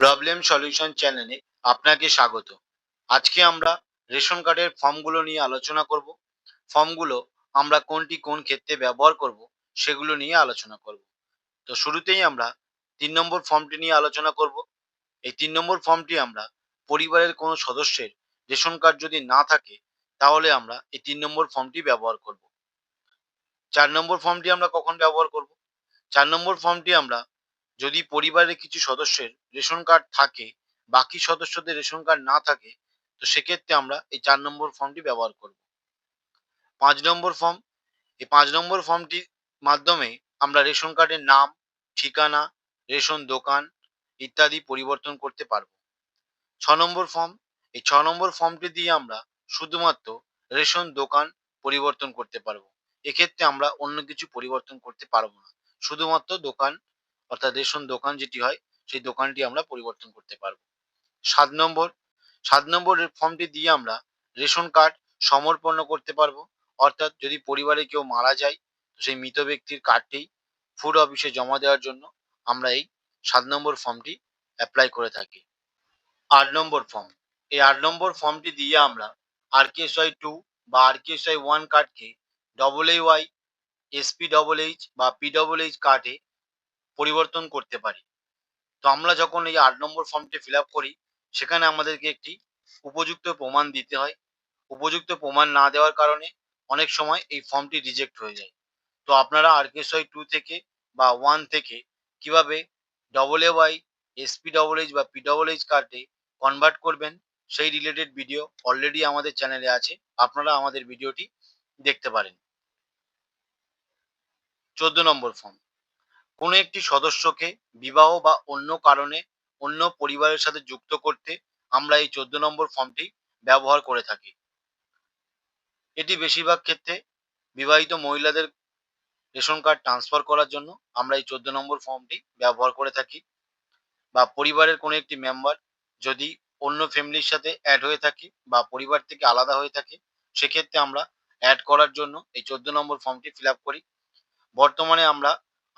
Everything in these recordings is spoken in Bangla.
প্রবলেম সলিউশন চ্যানেলে আপনাকে স্বাগত। আজকে আমরা রেশন কার্ডের ফর্মগুলো নিয়ে আলোচনা করব। ফর্মগুলো আমরা কোনটি কোন ক্ষেত্রে ব্যবহার করব সেগুলো নিয়ে আলোচনা করব। তো শুরুতেই আমরা তিন নম্বর ফর্মটি নিয়ে আলোচনা করব। এই তিন নম্বর ফর্মটি আমরা পরিবারের কোনো সদস্যের রেশন কার্ড যদি না থাকে, তাহলে আমরা এই তিন নম্বর ফর্মটি ব্যবহার করব। চার নম্বর ফর্মটি আমরা কখন ব্যবহার করব? চার নম্বর ফর্মটি আমরা যদি পরিবারের কিছু সদস্যের রেশন কার্ড থাকে, বাকি সদস্যদের রেশন কার্ড না থাকে, তো সেক্ষেত্রে আমরা এই চার নম্বর ফর্মটি ব্যবহার করব। পাঁচ নম্বর ফর্ম এই পাঁচ নম্বর ফর্মটির মাধ্যমে আমরা রেশন কার্ডের নাম, ঠিকানা, রেশন দোকান ইত্যাদি পরিবর্তন করতে পারব। ছ নম্বর ফর্ম এই ছ নম্বর ফর্মটি দিয়ে আমরা শুধুমাত্র রেশন দোকান পরিবর্তন করতে পারব। এক্ষেত্রে আমরা অন্য কিছু পরিবর্তন করতে পারব না। শুধুমাত্র দোকান অর্থাৎ রেশন দোকান যেটি হয়, সেই দোকানটি আমরা পরিবর্তন করতে পারব। সাত নম্বর সাত নম্বর ফর্মটি দিয়ে আমরা রেশন কার্ড সমর্পণ করতে পারব। অর্থাৎ যদি পরিবারে কেউ মারা যায় সেই মৃত ব্যক্তির কার্ডটি ফুড অফিসে জমা দেওয়ার জন্য আমরা এই সাত নম্বর ফর্মটি অ্যাপ্লাই করে থাকি। আট নম্বর ফর্ম, এই আট নম্বর ফর্মটি দিয়ে আমরা আর ওয়াই টু বা আর ওয়াই ওয়ান কার্ডকে double A Y SP double H বা পি ডবল এইচ কার্ডে পরিবর্তন করতে পারি। তো আমরা যখন এই আট নম্বর ফর্মটি ফিল করি, সেখানে আমাদেরকে একটি উপযুক্ত প্রমাণ দিতে হয়। উপযুক্ত প্রমাণ না দেওয়ার কারণে অনেক সময় এই ফর্মটি রিজেক্ট হয়ে যায়। তো আপনারা আরকেএসওয়াই টু থেকে বা ওয়ান থেকে কীভাবে double A Y SP double H বা পি ডবল এইচ কার্ডে কনভার্ট করবেন, সেই রিলেটেড ভিডিও অলরেডি আমাদের চ্যানেলে আছে। আপনারা আমাদের ভিডিওটি দেখতে পারেন। চোদ্দ নম্বর ফর্ম কোনো একটি সদস্যকে বিবাহ বা অন্য কারণে অন্য পরিবারের সাথে যুক্ত করতে আমরা এই চোদ্দ নম্বর ফর্মটি ব্যবহার করে থাকি। এটি বেশিরভাগ ক্ষেত্রে বিবাহিত মহিলাদের রেশন কার্ড ট্রান্সফার করার জন্য আমরা এই চোদ্দ নম্বর ফর্মটি ব্যবহার করে থাকি বা পরিবারের কোনো একটি মেম্বার যদি অন্য ফ্যামিলির সাথে অ্যাড হয়ে থাকে বা পরিবার থেকে আলাদা হয়ে থাকে, সেক্ষেত্রে আমরা অ্যাড করার জন্য এই চোদ্দ নম্বর ফর্মটি ফিল করি। বর্তমানে আমরা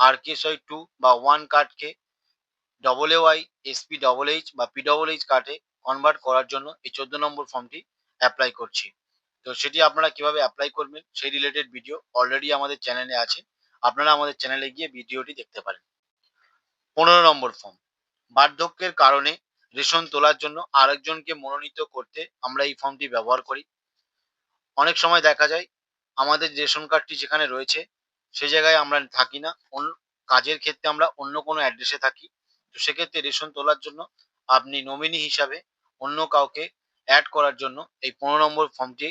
আরকেএসওয়াই টু বা ওয়ান কার্ডকে double A Y SP double H বা পি ডবল এইচ কার্ডে কনভার্ট করার জন্য এই চোদ্দ নম্বর ফর্মটি অ্যাপ্লাই করছি। তো সেটি আপনারা কীভাবে অ্যাপ্লাই করবেন সেই রিলেটেড ভিডিও অলরেডি আমাদের চ্যানেলে আছে। আপনারা আমাদের চ্যানেলে গিয়ে ভিডিওটি দেখতে পারেন। পনেরো নম্বর ফর্ম বার্ধক্যের কারণে রেশন তোলার জন্য আরেকজনকে মনোনীত করতে আমরা এই ফর্মটি ব্যবহার করি। অনেক সময় দেখা যায়, আমাদের রেশন কার্ডটি যেখানে রয়েছে সে জায়গায় আমরা থাকি না। অন্য কাজের ক্ষেত্রে আমরা অন্য কোনো অ্যাড্রেসে থাকি। তো সেক্ষেত্রে রেশন তোলার জন্য আপনি নমিনি হিসাবে অন্য কাউকে অ্যাড করার জন্য এই পনেরো নম্বর ফর্মটি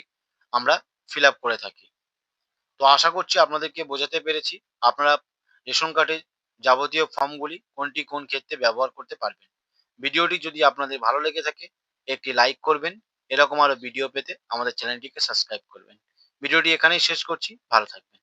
আমরা ফিল করে থাকি। তো আশা করছি আপনাদেরকে বোঝাতে পেরেছি। আপনারা রেশন কার্ডের যাবতীয় ফর্মগুলি কোনটি কোন ক্ষেত্রে ব্যবহার করতে পারবেন। ভিডিওটি যদি আপনাদের ভালো লেগে থাকে, একটি লাইক করবেন। এরকম আরও ভিডিও পেতে আমাদের চ্যানেলটিকে সাবস্ক্রাইব করবেন। ভিডিওটি এখানেই শেষ করছি। ভালো থাকবেন।